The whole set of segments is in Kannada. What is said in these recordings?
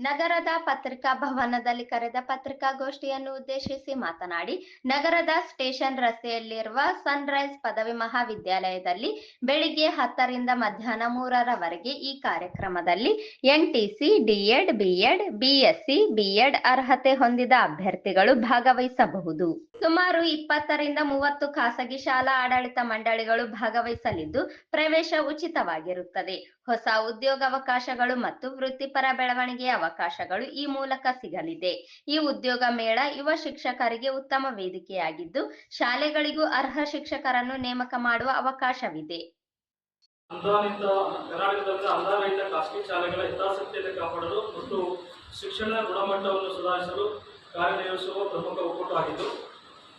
ನಗರದ ಪತ್ರಿಕಾ ಭವನದಲ್ಲಿ ಕರೆದ ಪತ್ರಿಕಾಗೋಷ್ಠಿಯನ್ನು ಉದ್ದೇಶಿಸಿ ಮಾತನಾಡಿ, ನಗರದ ಸ್ಟೇಷನ್ ರಸ್ತೆಯಲ್ಲಿರುವ ಸನ್ರೈಸ್ ಪದವಿ ಮಹಾವಿದ್ಯಾಲಯದಲ್ಲಿ ಬೆಳಿಗ್ಗೆ ಹತ್ತರಿಂದ ಮಧ್ಯಾಹ್ನ ಮೂರರವರೆಗೆ ಈ ಕಾರ್ಯಕ್ರಮದಲ್ಲಿ NTC, D Ed B Ed BSc B Ed ಅರ್ಹತೆ ಹೊಂದಿದ ಅಭ್ಯರ್ಥಿಗಳು ಭಾಗವಹಿಸಬಹುದು. ಸುಮಾರು ಇಪ್ಪತ್ತರಿಂದ ಮೂವತ್ತು ಖಾಸಗಿ ಶಾಲಾ ಆಡಳಿತ ಮಂಡಳಿಗಳು ಭಾಗವಹಿಸಲಿದ್ದು, ಪ್ರವೇಶ ಉಚಿತವಾಗಿರುತ್ತದೆ. ಹೊಸ ಉದ್ಯೋಗಾವಕಾಶಗಳು ಮತ್ತು ವೃತ್ತಿಪರ ಬೆಳವಣಿಗೆಯ ಅವಕಾಶಗಳು ಈ ಮೂಲಕ ಸಿಗಲಿದೆ. ಈ ಉದ್ಯೋಗ ಮೇಳ ಯುವ ಶಿಕ್ಷಕರಿಗೆ ಉತ್ತಮ ವೇದಿಕೆಯಾಗಿದ್ದು, ಶಾಲೆಗಳಿಗೂ ಅರ್ಹ ಶಿಕ್ಷಕರನ್ನು ನೇಮಕ ಮಾಡುವ ಅವಕಾಶವಿದೆ. ಅನುದಾನಿತ ಕರ್ನಾಟಕದಲ್ಲಿ ಅನುದಾನಿತ ಖಾಸಗಿ ಶಾಲೆಗಳ ಹಿತಾಸಕ್ತಿಯನ್ನು ಕಾಪಾಡಲು ಮತ್ತು ಶಿಕ್ಷಣ ಗುಣಮಟ್ಟವನ್ನು ಸುಧಾರಿಸಲು ಕಾರ್ಯನಿರ್ವಹಿಸುವ ಪ್ರಮುಖ ಒಕ್ಕೂಟವಾಗಿದ್ದು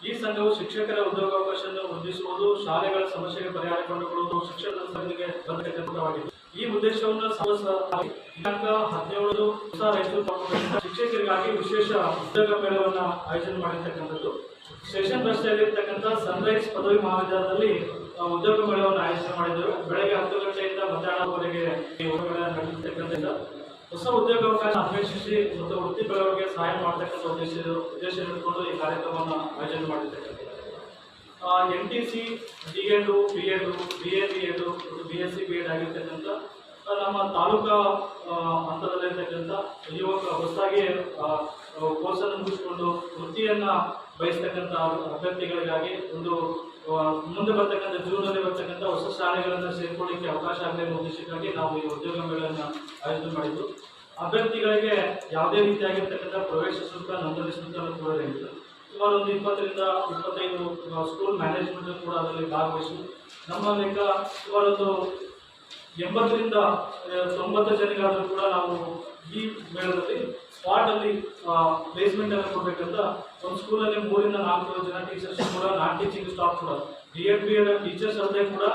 ಈ ಸಂಘವು ಶಿಕ್ಷಕರ ಉದ್ಯೋಗಾವಕಾಶವನ್ನು ವೃದ್ಧಿಸುವುದು, ಶಾಲೆಗಳ ಸಮಸ್ಯೆಗೆ ಪರಿಹಾರ ಕಂಡುಕೊಳ್ಳುವುದು ಶಿಕ್ಷಣದ ಸಂಘಕ್ಕೆ ಬದ್ಧವಾಗಿದ್ದು ಈ ಉದ್ದೇಶವನ್ನು ಹದಿನೇಳು ಶಿಕ್ಷಕರಿಗಾಗಿ ವಿಶೇಷ ಉದ್ಯೋಗ ಮೇಳವನ್ನ ಆಯೋಜನೆ ಮಾಡಿರ್ತಕ್ಕಂಥದ್ದು. ಸ್ಟೇಷನ್ ರಸ್ತೆಯಲ್ಲಿರ್ತಕ್ಕಂಥ ಸನ್ರೈಸ್ ಪದವಿ ಮಹಾವಿದ್ಯಾಲಯದಲ್ಲಿ ಉದ್ಯೋಗ ಮೇಳವನ್ನು ಆಯೋಜನೆ ಮಾಡಿದ್ರು ಬೆಳಗ್ಗೆ ಹತ್ತು ಗಂಟೆಯಿಂದ ಮಧ್ಯಾಹ್ನದವರೆಗೆ ನಡೆದಿರ್ತಕ್ಕಂಥ ಹೊಸ ಉದ್ಯೋಗಾವಕಾಶ ಅನ್ವೇಷಿಸಿ ಮತ್ತು ವೃತ್ತಿ ಬೆಳವಣಿಗೆ ಸಹಾಯ ಮಾಡತಕ್ಕಂಥ ಉದ್ದೇಶ ಉದ್ದೇಶ ಇಟ್ಕೊಂಡು ಈ ಕಾರ್ಯಕ್ರಮವನ್ನು ಆಯೋಜನೆ ಮಾಡಿರ್ತಕ್ಕಂಥದ್ದು. N T C D Ed B Ed B A B Ed B S C B Ed ಆಗಿರ್ತಕ್ಕಂಥ ನಮ್ಮ ತಾಲೂಕಾ ಹಂತದಲ್ಲಿರ್ತಕ್ಕಂಥ ಯುವಕ ಹೊಸದಾಗಿ ಕೋರ್ಸನ್ನು ಮುಗಿಸ್ಕೊಂಡು ವೃತ್ತಿಯನ್ನು ಬಯಸ್ತಕ್ಕಂಥ ಅಭ್ಯರ್ಥಿಗಳಿಗಾಗಿ ಒಂದು ಮುಂದೆ ಬರ್ತಕ್ಕಂಥ ಜೂನಲ್ಲಿ ಬರ್ತಕ್ಕಂಥ ಹೊಸ ಶಾಲೆಗಳನ್ನು ಸೇರ್ಕೊಳ್ಳಿಕ್ಕೆ ಅವಕಾಶ ಆಗಲಿ ಅನ್ನೋ ಉದ್ದೇಶಕ್ಕಾಗಿ ನಾವು ಈ ಉದ್ಯೋಗ ಮೇಳವನ್ನು ಆಯೋಜನೆ ಮಾಡಿದ್ದು. ಅಭ್ಯರ್ಥಿಗಳಿಗೆ ಯಾವುದೇ ರೀತಿಯಾಗಿರ್ತಕ್ಕಂಥ ಪ್ರವೇಶ ಶುಲ್ಕ, ನೋಂದಣಿ ಶುಲ್ಕ ಕೂಡ ರಹಿತ ಸುಮಾರು ಒಂದು ಇಪ್ಪತ್ತರಿಂದ ಇಪ್ಪತ್ತೈದು ಸ್ಕೂಲ್ ಮ್ಯಾನೇಜ್ಮೆಂಟ್ ಕೂಡ ಅದರಲ್ಲಿ ಭಾಗವಹಿಸಿ. ನಮ್ಮ ಲೆಕ್ಕ ಸುಮಾರು ಒಂದು ಎಂಬತ್ತರಿಂದ ತೊಂಬತ್ತು ಜನಗಾದರೂ ಕೂಡ ನಾವು ಈ ಮೇಳದಲ್ಲಿ ಸ್ಪಾಟಲ್ಲಿ ಪ್ಲೇಸ್ಮೆಂಟ್ ಅನ್ನು ಕೊಡಬೇಕಂತ ಒಂದು ಸ್ಕೂಲಲ್ಲಿ ಮೂರಿಂದ ನಾಲ್ಕು ಜನ ಟೀಚರ್ಸ್ ಕೂಡ ನಾನ್ ಟೀಚಿಂಗ್ ಸ್ಟಾಫ್ ಕೂಡ D Ed B Ed teachers ಅಲ್ಲದೆ ಕೂಡ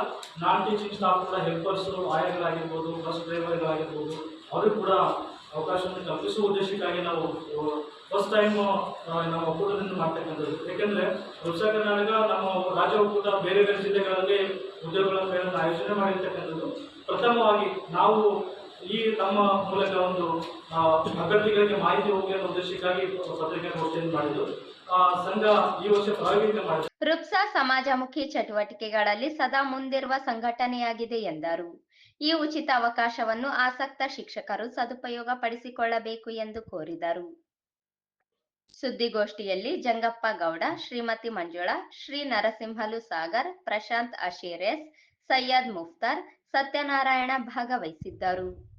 ನಾನ್ ಟೀಚಿಂಗ್ ಸ್ಟಾಫ್ ಕೂಡ ಹೆಲ್ಪರ್ಸು ಆಯರ್ಗಳಾಗಿರ್ಬೋದು ಬಸ್ ಡ್ರೈವರ್ಗಳಾಗಿರ್ಬೋದು ಅವರು ಕೂಡ ಅವಕಾಶವನ್ನು ಕಲ್ಪಿಸುವ ಉದ್ದೇಶಕ್ಕಾಗಿ ನಾವು ಫಸ್ಟ್ ಟೈಮ್ ನಮ್ಮ ಒಕ್ಕೂಟದಿಂದ ಮಾಡ್ತಕ್ಕಂಥದ್ದು. ಏಕೆಂದರೆ ಉತ್ಸಾಹ ಕರ್ನಾಟಕ ನಮ್ಮ ರಾಜ್ಯ ಒಕ್ಕೂಟ ಬೇರೆ ಬೇರೆ ಜಿಲ್ಲೆಗಳಲ್ಲಿ ಉದ್ಯೋಗಗಳ ಮೇಳನ್ನು ಆಯೋಜನೆ ಮಾಡಿರ್ತಕ್ಕಂಥದ್ದು. ಪ್ರಥಮವಾಗಿ ನಾವು ಈ ನಮ್ಮ ಮೂಲಕ ಒಂದು ಅಭ್ಯರ್ಥಿಗಳಿಗೆ ಮಾಹಿತಿ ಹೋಗಿ ಅನ್ನೋ ಉದ್ದೇಶಕ್ಕಾಗಿ ಪತ್ರಿಕಾಗೋಷ್ಠಿಯನ್ನು ಮಾಡಿದ್ದು. ಸಂಘ ಈ ವರ್ಷ ಮಾಡಿದೆ. ರುಕ್ಸಾ ಸಮಾಜಮುಖಿ ಚಟುವಟಿಕೆಗಳಲ್ಲಿ ಸದಾ ಮುಂದಿರುವ ಸಂಘಟನೆಯಾಗಿದೆ ಎಂದರು. ಈ ಉಚಿತ ಅವಕಾಶವನ್ನು ಆಸಕ್ತ ಶಿಕ್ಷಕರು ಸದುಪಯೋಗ ಪಡಿಸಿಕೊಳ್ಳಬೇಕು ಎಂದು ಕೋರಿದರು. ಸುದ್ದಿಗೋಷ್ಠಿಯಲ್ಲಿ ಜಂಗಪ್ಪ ಗೌಡ, ಶ್ರೀಮತಿ ಮಂಜುಳಾ, ಶ್ರೀ ನರಸಿಂಹಲು ಸಾಗರ್, ಪ್ರಶಾಂತ್ ಅಶೀರೆಸ್ ಸೈಯದ್ ಮುಫ್ತಾರ್, ಸತ್ಯನಾರಾಯಣ ಭಾಗವಹಿಸಿದ್ದರು.